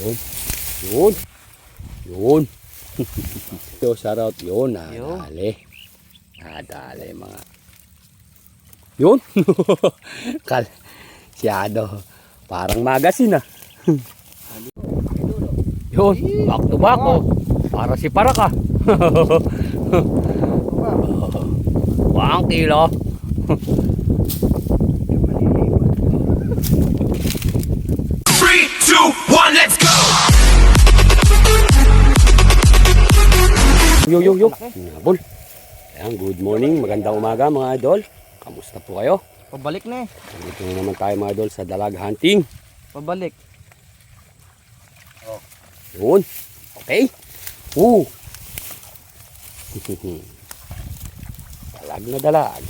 Yun. Yun. Yun. so, shoutout. Yun. Nadali. Nadali mga. Yun. Kal. Siyado. Parang magasin ah. Yun. Back to back oh. Para si Paraka. One kilo. Yo, yo, yo. Nabol. Ayan, good morning. Magandang umaga mga idol. Kamusta po kayo? Pabalik na eh. Dito na naman tayo mga idol sa dalag hunting. Pabalik. Yun. Okay. Oo. dalag na dalag.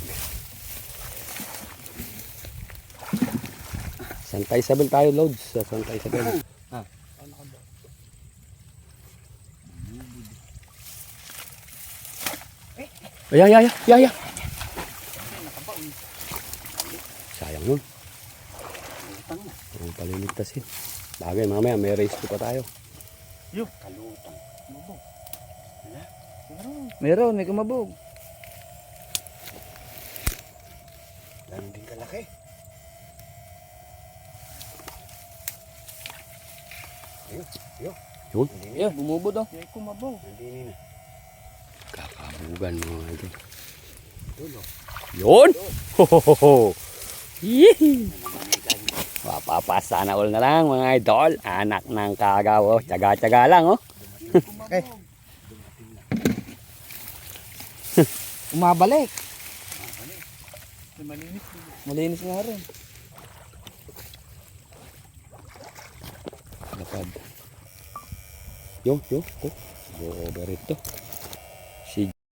Santay Isabel tayo, Lods. Sa Santa Isabel. Ay, ay, ay, ay, ay. Sayang nun. Ang paliligtasin. Bagay, mamaya may race to pa tayo. Meron, may kumabog. Ganun din kalaki. Yun. Yeah, bumubod oh. May kumabog. Nandini na. Kakabugan mga idol. Yun! Ho, ho, ho, ho. Yee! Mapapasa na all na lang mga idol. Anak ng kagaw. Oh. Tsaga-tsaga lang oh. Okay. Umabalik. Malinis. Malinis nga rin. Lapad. Yo, yo, yo. Go over ito.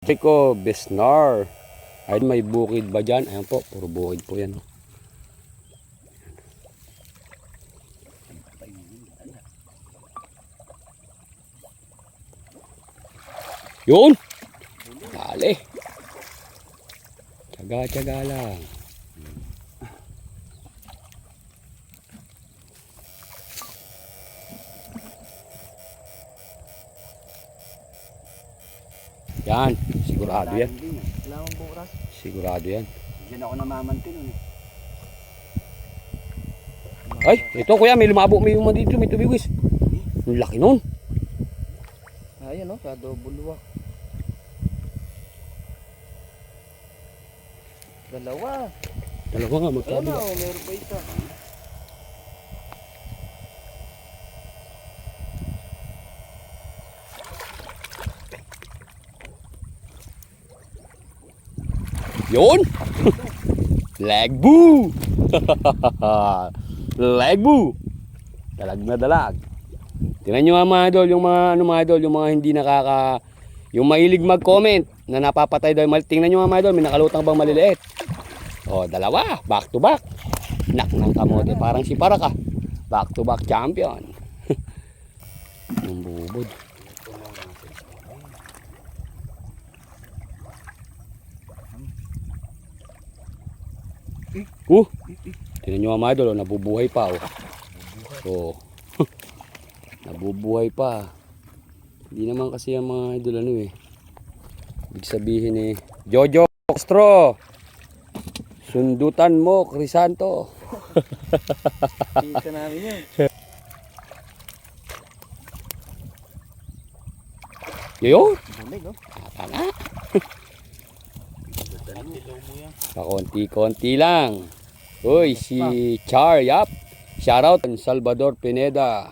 Jericho Besnar. Ay, may bukid ba dyan? Ayan po, puro bukid po yan. oh. Yun! Dali. Tsaga-tsaga lang. Yan, sigurado yan. Wala akong bukas. Sigurado yan. Diyan ako namamantin eh. Ay, ito kuya, may lumabo, may yung dito, may tubigwis. Ang laki nun. Ayun oh, sa double walk. Dalawa. Dalawa nga, Ayun na magkabila. oh, meron pa isa. Yun! Legbu! Legbu! Dalag na dalag. Tingnan nyo mga idol, yung mga, ano mga idol, yung mga hindi nakaka... Yung mahilig mag-comment na napapatay daw. Tingnan nyo nga mga idol, may nakalutang bang maliliit. O, dalawa. Back to back. Nak ng kamote. Parang si Paraka. Back to back champion. yung. Uh, tingnan nyo mga idol, oh, nabubuhay pa. Oh. So, nabubuhay pa. Hindi naman kasi ang mga idol ano eh. Ibig sabihin eh, Jojo Castro, sundutan mo, Crisanto. Isa namin yun. Yun, Bulig oh. tama. Pakonti-konti lang. Uy, si Char, yap. Shoutout, Salvador Pineda.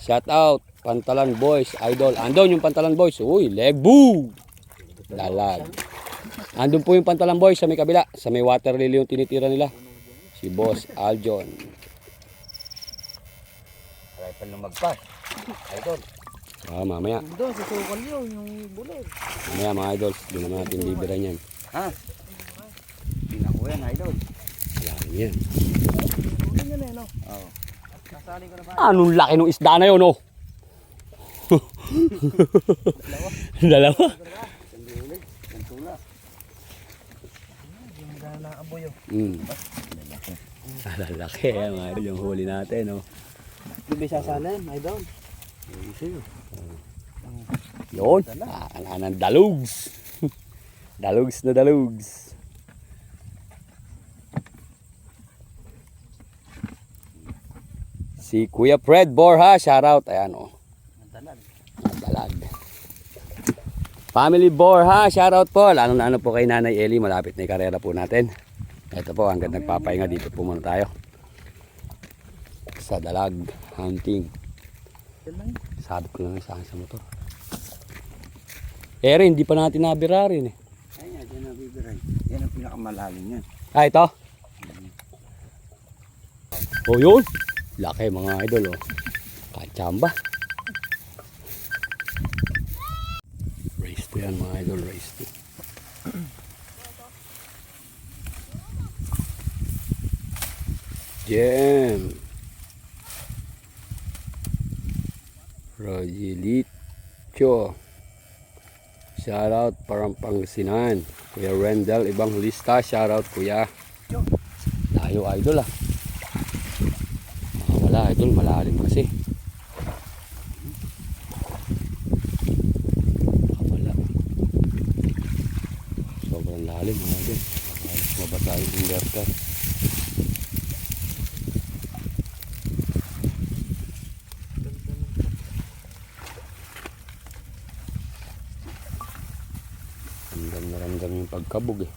Shoutout, Pantalan Boys, Idol. Andon yung Pantalan Boys. Uy, legbu! Lalag. Andun po yung Pantalan Boys sa may kabila. Sa may water lily yung tinitira nila. Si Boss Aljon. Aray pa lumagpas. Idol. Ah, mamaya. Doon, sa sukal yun, yung bulig. Mamaya mga idols. Doon naman natin bibiran yan. Ha? Pinako yan, idol. Yan. No? Na ba? Anong laki ng isda na yun, oh? Dalawa. Oh. Mm. Lalaki, eh, mga idol, yung huli natin, oh. Di ba sasalan, idol? Yun. Ah, ang ng dalugs. Dalugs na dalugs. Si Kuya Fred Borja, shoutout. Ayan o. Oh. Madalag. Dalag. Family Borja, shoutout po. Lalo na ano po kay Nanay Eli, malapit na yung karera po natin. Ito po, hanggang nagpapahinga dito po muna tayo. Sa dalag, hunting. Sabi ko lang sa akin sa motor. Rin, hindi pa natin nabira rin eh. Ay, yan, ang pinakamalalim yan. Ah, ito? Oh, yun. Laki mga idol, oh. Kachamba. Race to yan, mga idol. Race to. Jam. Rogelito. Shoutout parang Pangasinan. Kuya Rendell, ibang lista. Shoutout kuya. Layo idol ah. Mga wala idol, malalim kasi. Wala. Sobrang lalim mga idol. Halos mabasa yung inverter. Ramdam yung pagkabog eh.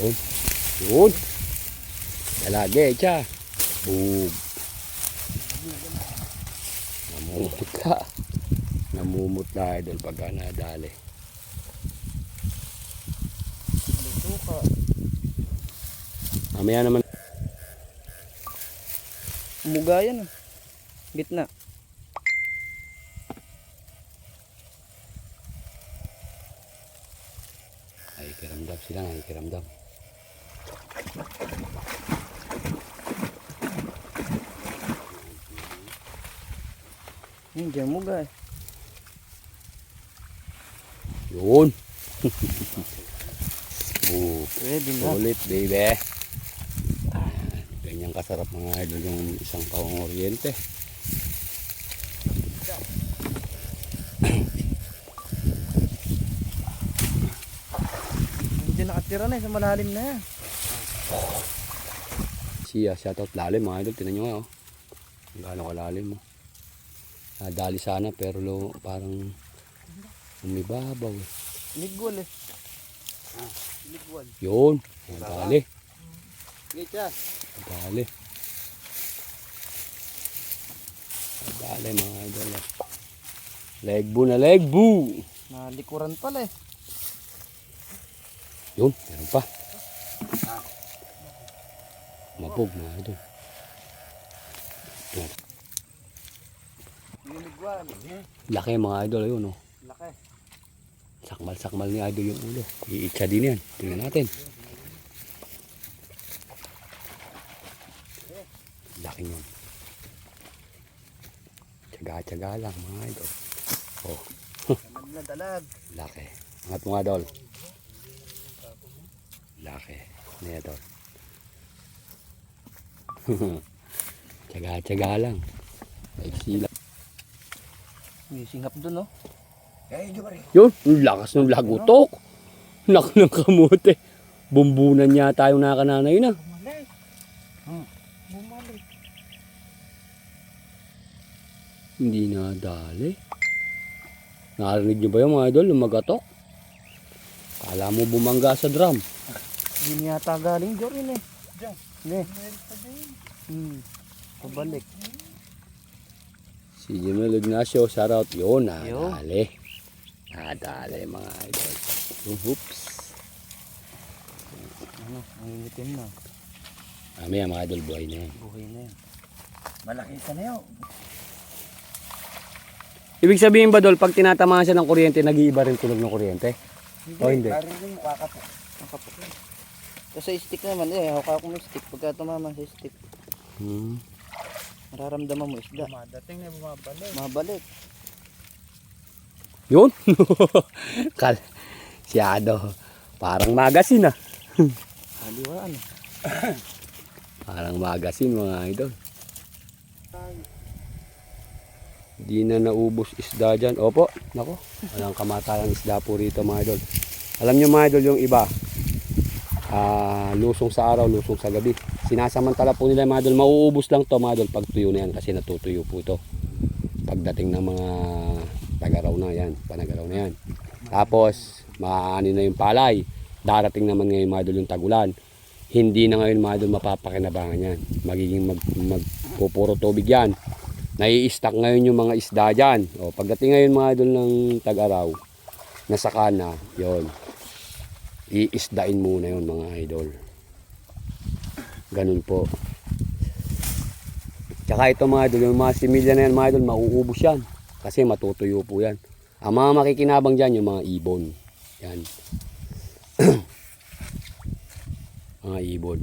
Yun. Yun. Dalagi siya. Bug. Namumut ka. Namumut na idol pagka nadali. Suka. Mamaya naman. Muga yan ah. Gitna. Ay, kiramdam sila. Ay, kiramdam. Yan, dyan muga eh. Yun. Bug. Pwede na. Ulit, baby. Ah, Ganyan kasarap mga idol yung isang kawang oriente. Hindi nakatira na eh, sa malalim na yan. Siya, shoutout lalim mga idol. Tinan nyo nga oh. Gaano kalalim mo. Oh. Nadali sana pero lo, parang umibabaw eh. Ligwal eh. Ah, ligwal. Yun. Nadali. Nadali. Nadali mga idol. oh. Legbo na legbo. Nalikuran pala eh. Yun, meron pa. Mabog mga idol. Yan. Ligwal. Laki mga idol ayun oh. Laki. Sakmal-sakmal ni idol yung ulo. Iitsa din yan. Tingnan natin. Laki yun. Tsaga-tsaga lang mga idol. Oh, Dalag na dalag. laki. Angat mo nga idol. Laki. Ano yan idol? Tsaga-tsaga lang. May sila. May singap dun oh. Yun, yung lakas ng lagutok. Nak ng kamote. Bumbunan yata yung nakananay na. Hmm. Hindi nadali. Narinig niyo ba yung mga idol, lumagatok? Kala mo bumangga sa drum. Hindi yata galing Jorin eh. Diyan. Hindi. Hmm. Pabalik. Si Jimel Ignacio, shoutout. Yun, Yun. nadali. Nadali mga idol. Oops. Ano, nangingitim na. Mamaya mga idol, buhay na yan. Buhay na yan. Malaki ka na yun. Ibig sabihin ba, Dol, pag tinatamaan siya ng kuryente, nag-iiba rin tunog ng kuryente? O hindi? Parang kakapok. Kakapok. Kasi stick naman eh, hawak ko may stick. Pagka tumama sa stick, Hmm. nararamdaman mo isda. Madating na bumabalik. Mabalik. Yun. Kal Siyado. Parang magasin ah. Haliwaan. Parang magasin mga idol. Di na naubos isda dyan. Opo, nako. Walang kamatayang isda po rito mga idol. Alam nyo mga idol yung iba. Ah, lusong sa araw, lusong sa gabi. Sinasamantala po nila mga idol. Mauubos lang to mga idol pag tuyo na yan kasi natutuyo po ito. Pagdating ng mga tagaraw na yan, panagaraw na yan. Tapos, maaani na yung palay. Darating naman ngayon mga idol yung tagulan. Hindi na ngayon mga idol mapapakinabangan yan. Magiging mag, magpupuro tubig yan. Nai-stack ngayon yung mga isda dyan. O, pagdating ngayon mga idol ng tag-araw, nasa kana, yon iisdain muna yon mga idol. Ganun po. Tsaka ito mga idol, yung mga similya na yan mga idol, mauubos yan. Kasi matutuyo po yan. Ang mga makikinabang dyan, yung mga ibon. Yan. mga ibon.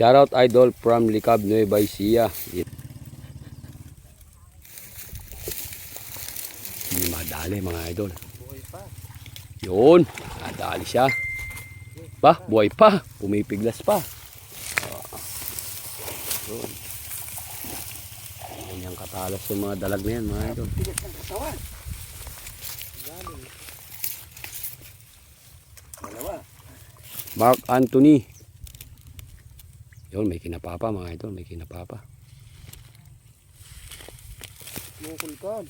Shoutout idol from Likab Nueva Ecija. Hindi madali mga idol. Yun, nadali siya. Ba, buhay pa. Pumipiglas pa. Yun. Ganyan katalas yung mga dalag na yan mga idol. Mark Anthony. Yun, may kinapapa mga idol. May kinapapa. Mukulkod.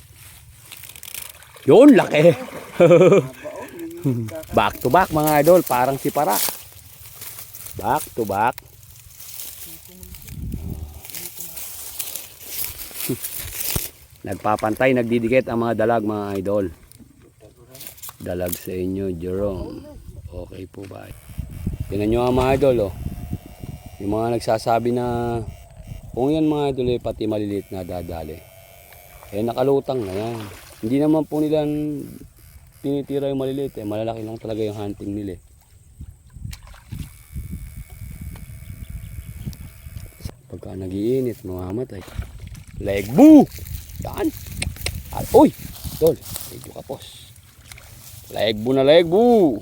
Yun, laki. Back to back mga idol. Parang si para. Back to back. Nagpapantay, nagdidikit ang mga dalag mga idol. Dalag sa inyo, Jerome. Okay po ba? Tingnan nyo nga mga idol, oh. Yung mga nagsasabi na kung yan mga idol, eh, pati maliliit na dadali. Eh, nakalutang na yan. Hindi naman po nila tinitira yung maliliit, eh. Malalaki lang talaga yung hunting nila, eh. Pagka nagiinit, mamamatay. Legbu! Yan. At, uy! Tol, medyo kapos. Legbu na legbu!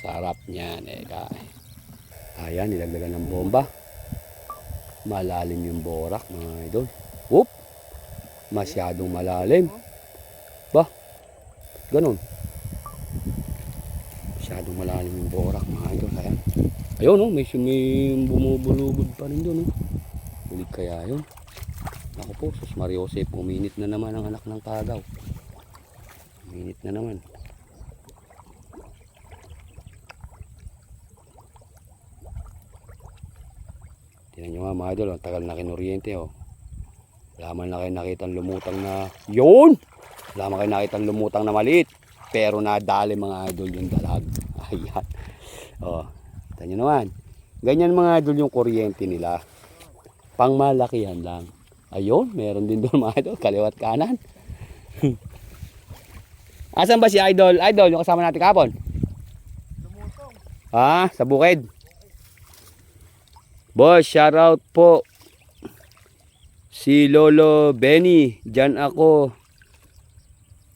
Sarap niyan, eh. Kay. Ayan, nilaglagan ng bomba. Malalim yung borak, mga idol. Whoop! Masyadong malalim. Ba? Ganon. Masyadong malalim yung borak, mga idol. Ayan. Ayun, no? may, may bumubulubod pa rin doon. No? Ulit kaya yun. Ako po, sus Mariosep, uminit na naman ang anak ng kagaw. Uminit na naman. Tingnan nyo nga mga idol, ang tagal na kinuryente oh. Wala man na kayo nakitang lumutang na, yun! Wala man kayo nakitang lumutang na maliit. Pero nadali mga idol yung dalag. Ayan. Oh, kita nyo naman. Ganyan mga idol yung kuryente nila. Pangmalakihan lang. Ayun, meron din doon mga idol, kaliwat kanan. Asan ba si Idol? Idol, yung kasama natin kapon. Lumutong. Ah, sa bukid. Boss, shout out po. Si Lolo Benny, dyan ako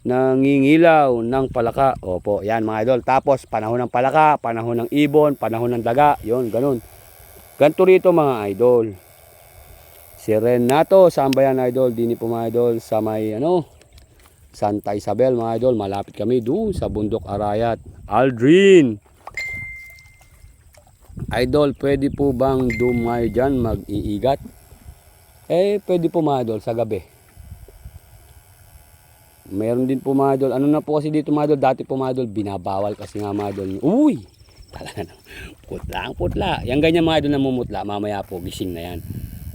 nangingilaw ng palaka. Opo, yan mga idol. Tapos panahon ng palaka, panahon ng ibon, panahon ng daga, yon ganun. Ganto rito mga idol. Si Renato, saan ba yan idol? Dini po mga idol sa may ano, Santa Isabel mga idol. Malapit kami doon sa Bundok Arayat. Aldrin. Idol, pwede po bang dumay dyan mag-iigat? Eh, pwede po mga idol sa gabi. Meron din po mga idol. Ano na po kasi dito mga idol, dati po mga idol, binabawal kasi nga mga idol. Uy! Talaga na. Putla ang putla. Yan ganyan mga idol na mumutla, mamaya po, gising na yan.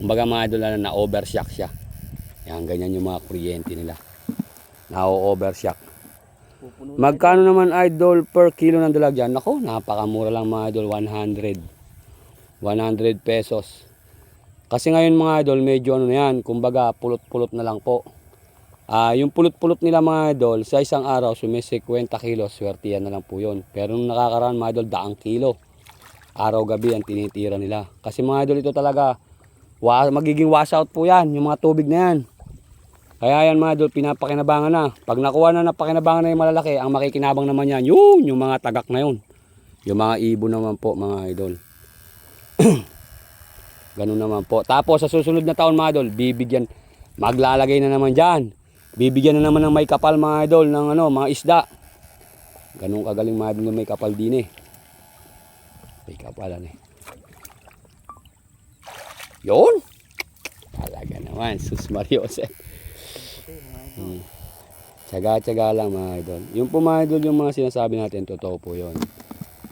Kumbaga mga idol na na-overshock siya. Yan, ganyan yung mga kuryente nila. Na-overshock. Magkano naman idol per kilo ng dalag dyan? Ako, napakamura lang mga idol, 100. 100 pesos. Kasi ngayon mga idol, medyo ano na yan, kumbaga pulot-pulot na lang po. Ah, yung pulot-pulot nila mga idol, sa isang araw, sumisi 50 kilos, swerte yan na lang po yun. Pero nung nakakaraan mga idol, daang kilo. Araw-gabi ang tinitira nila. Kasi mga idol, ito talaga, wa, magiging washout po yan, yung mga tubig na yan. Kaya yan mga idol, pinapakinabangan na. Pag nakuha na napakinabangan na yung malalaki, ang makikinabang naman yan, yun, yung mga tagak na yun. Yung mga ibo naman po mga idol. Ganun naman po. Tapos sa susunod na taon mga idol, bibigyan, maglalagay na naman dyan. Bibigyan na naman ng may kapal mga idol, ng ano, mga isda. Ganun kagaling mga idol na may kapal din eh. May kapalan eh. Yun! Talaga naman, sus Mariose. Hmm. Tsaga-tsaga lang mga idol. Yung po mga idol, yung mga sinasabi natin, totoo po yun.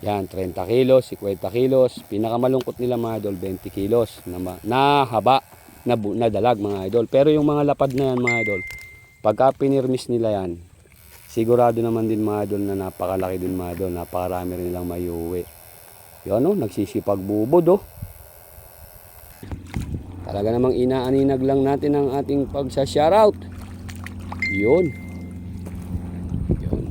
Yan, 30 kilos, 50 kilos. Pinakamalungkot nila mga idol, 20 kilos na, na haba, na, na dalag mga idol. Pero yung mga lapad na yan mga idol, pagka pinirmis nila yan, sigurado naman din mga idol na napakalaki din mga idol. Napakarami rin nilang may uwi. Yun o, nagsisipag bubod oh. Talaga namang inaaninag lang natin ang ating pagsa-shoutout. Yun. Yun.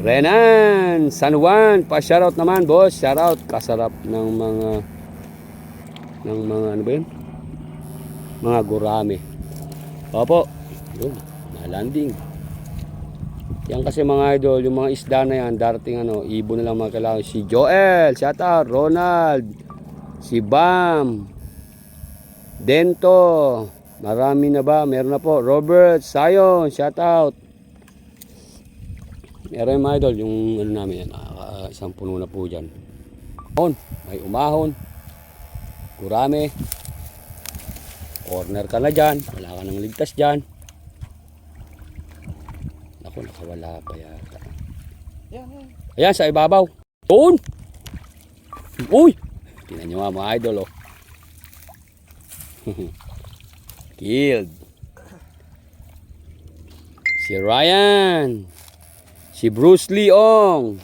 Renan, San Juan, pa-shoutout naman boss. Shoutout, kasarap ng mga ng mga ano ba yun? Mga gurame. Opo. Yun, na-landing. Yan kasi mga idol, yung mga isda na yan, darating ano, ibon na lang mga kailangan. Si Joel, shoutout, Ronald, si Bam, Dento, marami na ba? Meron na po. Robert, Sayon, shoutout. Meron yung idol, yung ano namin yan, ah, isang puno na po dyan. On, may umahon, kurame, corner ka na dyan, wala ka nang ligtas dyan. Ako, nakawala pa yata. Yan, yan. Ayan, sa ibabaw. Doon! Uy! Tingnan nyo nga mga idol, oh. Killed. Si Ryan. Si Bruce Leong.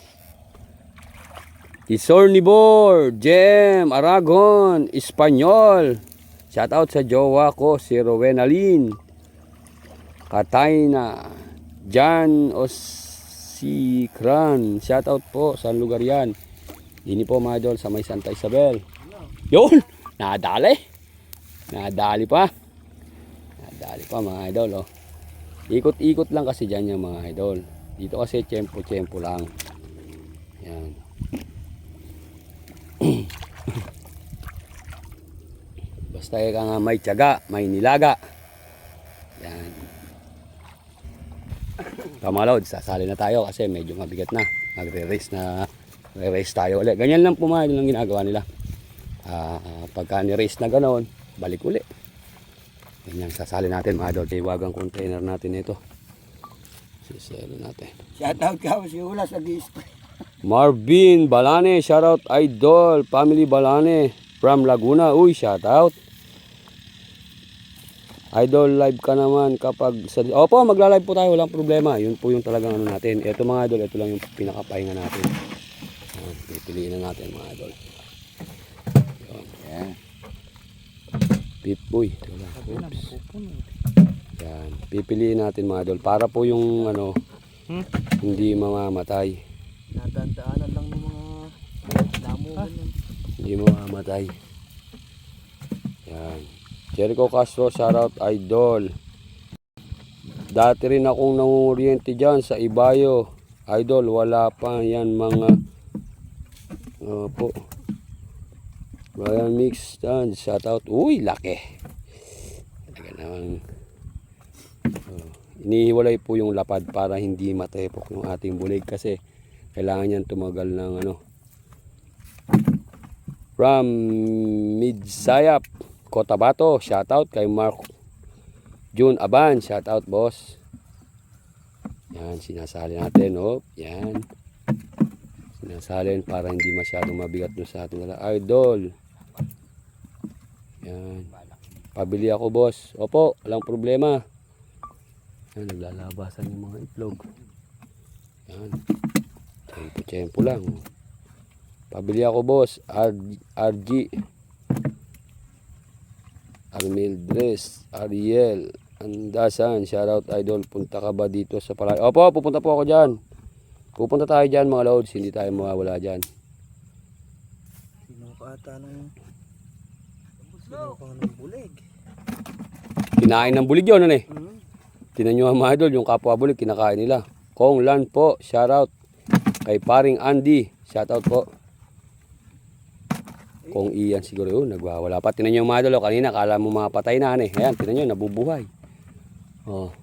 Si Sornibor. Jem. Aragon. Espanyol. Shout out sa jowa ko, si Rowena Lynn. Katayna. Jan Osikran. Shout out po sa lugar yan. Ini po mga idol sa may Santa Isabel. Yun! Nadali. Nadali pa. Nadali pa mga idol. Oh. Ikot-ikot lang kasi dyan yung mga idol. Dito kasi tiyempo-tiyempo lang. Yan. Basta ka nga may tiyaga, may nilaga. Yan. Kamalod, sasali na tayo kasi medyo mabigat na. Magre-race na, re-race tayo ulit. Ganyan lang po mga idol ang ginagawa nila. Ah, pagka ni-race na ganoon, balik uli. Ganyan, sasali natin mga idol. Iwagang container natin ito. Siselo natin. Shoutout ka si Ulas sa display. Marvin Balane, shoutout idol, family Balane from Laguna. Uy, shoutout. Idol live ka naman kapag sa Opo, magla-live po tayo, walang problema. Yun po yung talagang ano natin. Ito mga idol, ito lang yung pinakapahinga natin. Yan, pipiliin na natin mga idol. Yan. Pip, uy, lang. Oops. Yan, pipiliin natin mga idol para po yung ano Hmm? hindi mamamatay. Nadadaanan lang ng mga damo ganyan. Hindi mamamatay. Yan. Jericho Castro, shoutout idol. Dati rin akong nangunguriente dyan sa Ibayo. Idol, wala pa yan mga Opo. Brian Mix dyan, shoutout. Uy, laki. Talaga namang oh, inihiwalay po yung lapad para hindi matepok yung ating bulig kasi kailangan yan tumagal ng ano from Midsayap, Cotabato. Shoutout kay Mark June Aban. Shoutout, boss. Yan, sinasali natin. Oh, yan. Sinasalin para hindi masyadong mabigat no sa ating. Idol. Yan. Pabili ako, boss. Opo, walang problema. Yan, naglalabasan yung mga itlog. Yan. Tempo-tempo lang. Pabili ako boss, R- RG Armildres, Ariel, Andasan, shoutout idol, punta ka ba dito sa palay? Opo, pupunta po ako dyan. Pupunta tayo dyan mga loads, hindi tayo mawawala dyan. Sino ka ata nung Ng bulig. Kinain ng bulig yun, ano eh. Hmm. Tinan nyo mga idol, yung kapwa bulig, kinakain nila. Kong Lan po, shoutout. Kay paring Andy, shoutout po. Kong Ian siguro yun, nagwawala pa. Tinan nyo mga idol, oh, kanina kala mo mga patay na, ano eh. Ayan, tinan nyo, nabubuhay. Oh.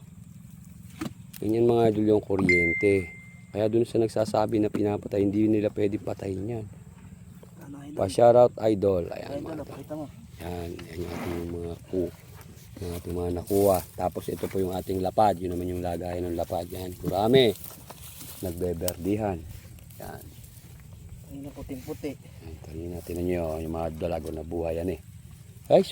Ganyan mga idol yung kuryente. Kaya dun sa nagsasabi na pinapatay, hindi nila pwede patayin yan. Ay Pa-shoutout idol. Ayan, Ay, mga idol. Yan, yan yung ating mga ku. Yung ating mga nakuha. Tapos ito po yung ating lapad. Yun naman yung lagayan ng lapad. Yan, kurami. Nagbeberdihan. Yan. Ay, na puting-puti. Kanina, tinan nyo, yung mga dalago na buhay yan eh. Ay,